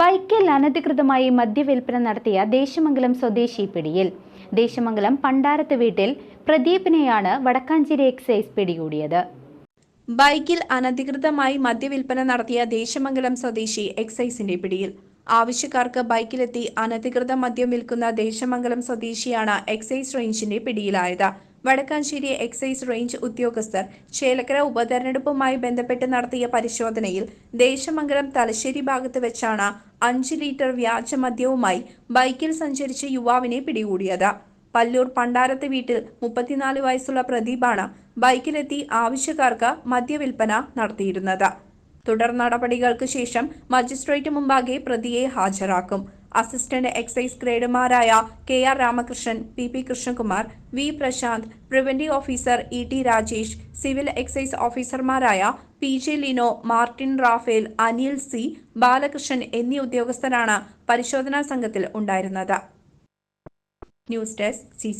ബൈക്കിൽ അനധികൃതമായി മദ്യവിൽപ്പന നടത്തിയ ദേശമംഗലം സ്വദേശി പിടിയിൽ. ദേശമംഗലം പണ്ടാരത്ത് വീട്ടിൽ പ്രദീപിനെയാണ് വടക്കാഞ്ചേരി എക്സൈസ് പിടികൂടിയത്. ബൈക്കിൽ അനധികൃതമായി മദ്യവിൽപ്പന നടത്തിയ ദേശമംഗലം സ്വദേശി എക്സൈസിന്റെ പിടിയിൽ. ആവശ്യക്കാർക്ക് ബൈക്കിലെത്തി അനധികൃത മദ്യം വിൽക്കുന്ന ദേശമംഗലം സ്വദേശിയാണ് എക്സൈസ് റേഞ്ചിന്റെ പിടിയിലായത്. വടക്കാഞ്ചേരി എക്സൈസ് റേഞ്ച് ഉദ്യോഗസ്ഥർ ചേലക്കര ഉപതെരഞ്ഞെടുപ്പുമായി ബന്ധപ്പെട്ട് നടത്തിയ പരിശോധനയിൽ ദേശമംഗലം തലശ്ശേരി ഭാഗത്ത് വെച്ചാണ് അഞ്ച് ലിറ്റർ വ്യാജ മദ്യവുമായി ബൈക്കിൽ സഞ്ചരിച്ച യുവാവിനെ പിടികൂടിയത്. പല്ലൂർ പണ്ടാരത്ത് വീട്ടിൽ മുപ്പത്തിനാല് വയസ്സുള്ള പ്രദീപാണ് ബൈക്കിലെത്തി ആവശ്യക്കാർക്ക് മദ്യവിൽപ്പന നടത്തിയിരുന്നത്. തുടർ നടപടികൾക്ക് ശേഷം മജിസ്ട്രേറ്റ് മുമ്പാകെ പ്രതിയെ ഹാജരാക്കും. Assistant excise ഗ്രേഡുമാരായ K R Ramakrishnan P P Krishnakumar V Prashanth preventive officer E T Rajesh civil excise ഓഫീസർമാരായ P J Lino Martin Raphael Anil C Balakrishnan എന്നീ ഉദ്യോഗസ്ഥരാണ് പരിശോധനാ സംഘത്തിൽ ഉണ്ടായിരുന്നത്. News desk C